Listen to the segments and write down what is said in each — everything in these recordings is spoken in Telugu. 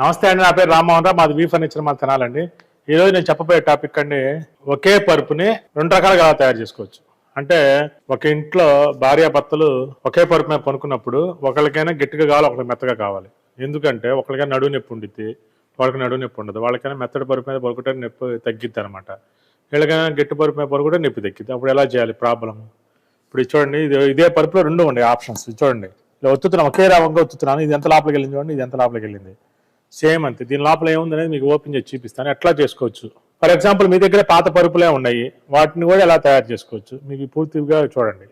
నమస్తే అండి నా పేరు రామ్మోహన్ రావు. మాది వీ ఫర్నిచర్ మా తినాలండి. ఈ రోజు నేను చెప్పబోయే టాపిక్ అండి ఒకే పరుపుని రెండు రకాలుగా తయారు చేసుకోవచ్చు. అంటే ఒక ఇంట్లో భార్య భర్తలు ఒకే పరుపు మీద పనుకున్నప్పుడు ఒకరికైనా గట్టిగా కావాలి ఒకరికి మెత్తగా కావాలి. ఎందుకంటే ఒకరికైనా నడువు నొప్పి ఉండిద్ది వాళ్ళకి నడువు నొప్పి ఉండదు. వాళ్ళకైనా మెత్తడి పరుపు మీద పడుకుంటే నొప్పి తగ్గిద్ది అనమాట వీళ్ళకైనా గట్టి పరుపు మీద పడుకుంటే నొప్పి తగ్గిద్ది. అప్పుడు ఎలా చేయాలి? ప్రాబ్లం ఇప్పుడు చూడండి ఇది ఇదే పరుపులో రెండు ఉండే ఆప్షన్స్. చూడండి. ఇలా ఒత్తుతున్నాను ఒకే రావంగా ఒత్తుతున్నాను ఇది ఎంత లోపలికి వెళ్ళింది చూడండి ఇది ఎంత లోపలికి వెళ్ళింది. సేమ్ అంతే. దీని లోపల ఏముంది అనేది మీకు ఓపెన్ చేసి చూపిస్తాను. ఎట్లా చేసుకోవచ్చు? ఫర్ ఎగ్జాంపుల్ మీ దగ్గర పాత పరుపులే ఉన్నాయి. వాటిని కూడా ఎలా తయారు చేసుకోవచ్చు? మీకు పూర్తిగా చూడండి.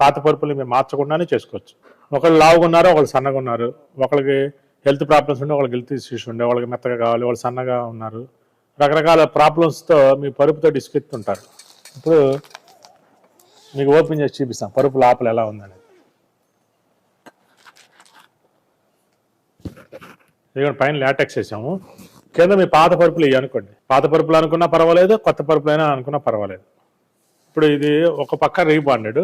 పాత పరుపులు మీరు మార్చకుండానే చేసుకోవచ్చు. ఒకళ్ళు లావుగా ఉన్నారు ఒకళ్ళు సన్నగా ఉన్నారు. ఒకళ్ళకి హెల్త్ ప్రాబ్లమ్స్ ఉండే వాళ్ళకి హెల్త్ ఇష్యూస్ ఉండే వాళ్ళకి మెత్తగా కావాలి వాళ్ళు సన్నగా ఉన్నారు. రకరకాల ప్రాబ్లమ్స్తో మీ పరుపుతో డిస్కెత్తుంటారు ఇప్పుడు మీకు ఓపెన్ చేసి చూపిస్తాం పరుపు లోపల ఎలా ఉందనేది. ఇదిగోండి పైన లాటెక్స్ వేసాము. కింద మీ పాత పరుపులు ఇవి అనుకోండి. పాత పరుపులు అనుకున్నా పర్వాలేదు కొత్త పరుపులైనా అనుకున్నా పర్వాలేదు. ఇప్పుడు ఇది ఒక పక్క రీబాండెడ్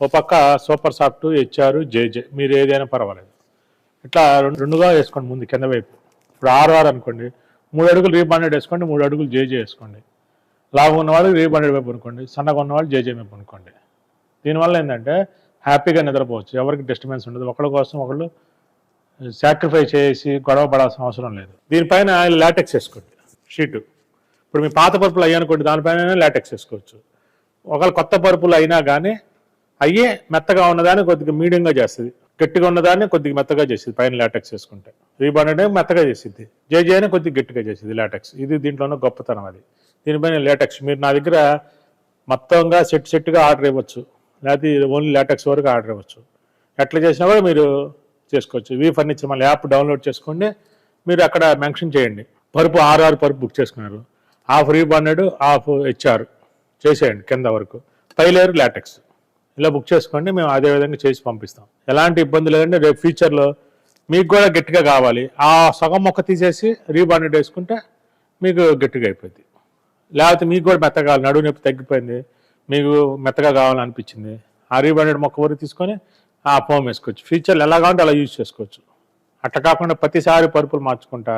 ఒక పక్క సూపర్ సాఫ్ట్ హెచ్ఆర్ జేజే మీరు ఏదైనా పర్వాలేదు. ఇట్లా రెండుగా వేసుకోండి ముందు కింద వైపు. ఇప్పుడు ఆర్ఆర్ అనుకోండి మూడు అడుగులు రీబాండెడ్ వేసుకోండి మూడు అడుగులు జేజే వేసుకోండి. లాభం ఉన్నవాళ్ళు రీబాండెడ్ వైపు అనుకోండి సన్నగా ఉన్నవాళ్ళు జేజే వైపు అనుకోండి. దీనివల్ల ఏంటంటే హ్యాపీగా నిద్రపోవచ్చు. ఎవరికి డిస్టర్బెన్స్ ఉండదు. ఒకళ్ళ కోసం ఒకళ్ళు సాక్రిఫై చేసి గొడవ పడాల్సిన అవసరం లేదు. దీనిపైన లాటెక్స్ వేసుకోండి షీటు. ఇప్పుడు మీ పాత పరుపులు అయ్యానుకోండి దానిపైన లాటెక్స్ వేసుకోవచ్చు. ఒకవేళ కొత్త పరుపులు అయినా కానీ అయ్యే మెత్తగా ఉన్నదాన్ని కొద్దిగా మీడియంగా చేస్తుంది. గట్టిగా ఉన్నదాన్ని కొద్దిగా మెత్తగా చేస్తుంది పైన లాటెక్స్ వేసుకుంటే. రీబాండ్ మెత్తగా చేసిద్ది. జేజే అని కొద్దిగా గట్టిగా చేసింది లాటెక్స్ ఇది దీంట్లో ఉన్న గొప్పతనం అది. దీనిపైన లాటెక్స్ మీరు నా దగ్గర మొత్తంగా సెట్ సెట్గా ఆర్డర్ ఇవ్వచ్చు. లేకపోతే ఓన్లీ లాటెక్స్ వరకు ఆర్డర్ ఇవ్వచ్చు. ఎట్లా చేసినా కూడా మీరు చేసుకోవచ్చు. వి ఫర్నిచర్ మళ్ళీ యాప్ డౌన్లోడ్ చేసుకోండి. మీరు అక్కడ మెన్షన్ చేయండి. పరుపు ఆరు ఆరు పరుపు బుక్ చేసుకున్నారు. హాఫ్ రీబాండెడ్ హాఫ్ హెచ్ఆర్ చేసేయండి కింద వరకు. పై లేరు లాటెక్స్ ఇలా బుక్ చేసుకోండి. మేము అదే విధంగా చేసి పంపిస్తాం. ఎలాంటి ఇబ్బంది లేదంటే రేపు ఫ్యూచర్లో మీకు కూడా గట్టిగా కావాలి. ఆ సగం మొక్క తీసేసి రీబాండెడ్ వేసుకుంటే మీకు గట్టిగా అయిపోయింది లేకపోతే మీకు కూడా మెత్తగా కావాలి. నడువు నొప్పి తగ్గిపోయింది. మీకు మెత్తగా కావాలనిపించింది. ఆ రీబాండెడ్ మొక్క వరకు తీసుకొని ఆ ఫోమ్ వేసుకోవచ్చు. ఫ్యూచర్లో ఎలా కావాలంటే అలా యూజ్ చేసుకోవచ్చు. అట్లా కాకుండా ప్రతిసారి పరుపులు మార్చుకుంటా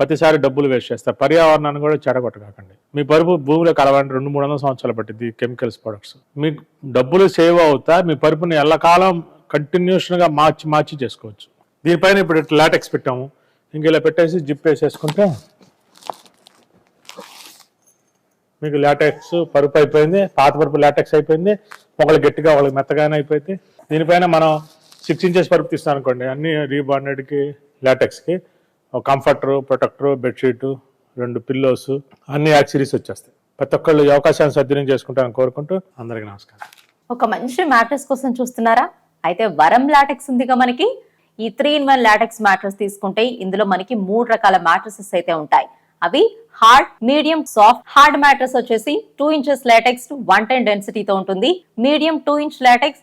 ప్రతిసారి డబ్బులు వేస్ట్ చేస్తారు పర్యావరణాన్ని కూడా చెడగొట్టకండి మీ పరుపు భూమిలో కలవాలంటే రెండు మూడు వందల సంవత్సరాలు పట్టింది కెమికల్స్ ప్రొడక్ట్స్ మీకు డబ్బులు సేవ్ అవుతా మీ పరుపుని ఎల్లకాలం కంటిన్యూషన్గా మార్చి మార్చి చేసుకోవచ్చు. దీనిపైన ఇప్పుడు ఇట్లా లాటెక్స్ పెట్టాము. ఇంక ఇలా పెట్టేసి జిప్ వేసేసుకుంటే మీకు లాటెక్స్ పరుపు అయిపోయింది పాత పరుపు లాటెక్స్ అయిపోయింది ఒకళ్ళు గట్టిగా వాళ్ళకి మెత్తగానే అయిపోయింది దీనిపైన మనం సిక్స్ ఇంచెస్ పరుపు తీస్తాం అనుకోండి అన్ని రీబాండెడ్కి లాటెక్స్కి కంఫర్టర్ ప్రొటెక్టర్ బెడ్షీట్ రెండు పిల్లోస్ అన్ని యాక్సిరీస్ వచ్చేస్తాయి. ప్రతి ఒక్కళ్ళు ఈ అవకాశాన్ని సద్వినియోగం చేసుకుంటారని కోరుకుంటూ అందరికీ నమస్కారం. ఒక మంచి మ్యాట్రెస్ కోసం చూస్తున్నారా? అయితే వరం లాటెక్స్ ఉందిగా మనకి. ఈ three in one latex mattress తీసుకుంటే ఇందులో మనకి మూడు రకాల మ్యాట్రసెస్ అయితే ఉంటాయి. అవి hard medium soft hard mattress వచ్చేసి two inches latex one ten డెన్సిటీతో ఉంటుంది. Medium two inch latex